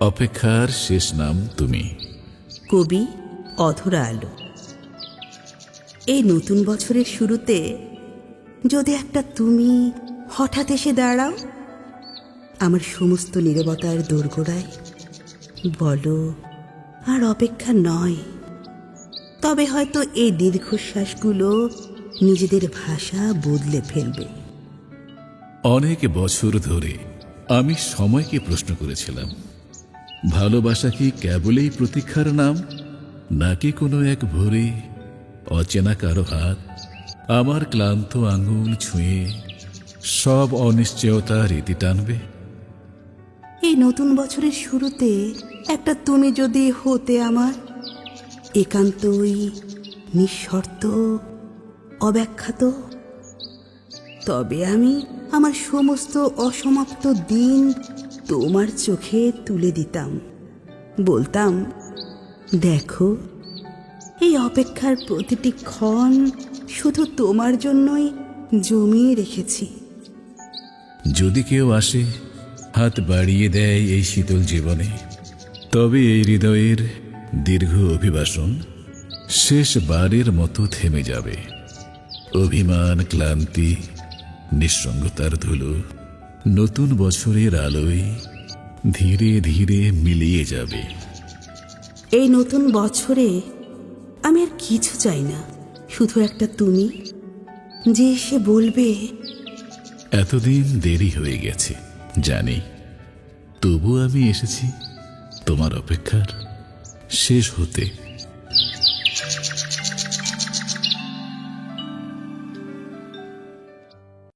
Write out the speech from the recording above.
অপেক্ষার শেষ নাম তুমি। কবি অধরা আলো। এই নতুন বছরের শুরুতে যদি একটা তুমি হঠাৎ এসে দাঁড়াও, আমার সমস্ত নীরবতার দোরগোড়ায় বলো আর অপেক্ষা নয়। তবে হয়তো এই দীর্ঘশ্বাসগুলো নিজেদের ভাষা বদলে ফেলবে। অনেক বছর ধরে আমি সময়কে প্রশ্ন করেছিলাম ভালোবাসা কি কেবলই প্রতীক্ষার নাম নাকি কোনো এক ভোরে অচেনা কারও হাত আমার ক্লান্ত আঙুল ছুঁয়ে সব অনিশ্চয়তা রীতি টানবে? এই নতুন বছরের শুরুতে একটা তুমি যদি হতে আমার একান্তই নিঃশর্ত, অব্যাখ্যাত। তবে আমি আমার সমস্ত অসমাপ্ত দিন তোমার চোখে তুলে দিতাম। বলতাম, দেখো, এই অপেক্ষার প্রতিটি ক্ষণ শুধু তোমার জন্যই জমিয়ে রেখেছি। যদি কেউ আসে, হাত বাড়িয়ে দেয় এই শীতল জীবনে, তবে এই হৃদয়ের দীর্ঘ অভিবাসন শেষ বারের মতো থেমে যাবে। অভিমান ক্লান্তি নিঃসঙ্গতার ধুলো নতুন বছরের আলোয় ধীরে ধীরে মিলিয়ে যাবে। এই নতুন বছরে আমি আর কিছু চাই না শুধু একটা তুমি যে এসে বলবে এতদিন দেরি হয়ে গেছে জানি। তবু আমি এসেছি তোমার অপেক্ষার শেষ হতে।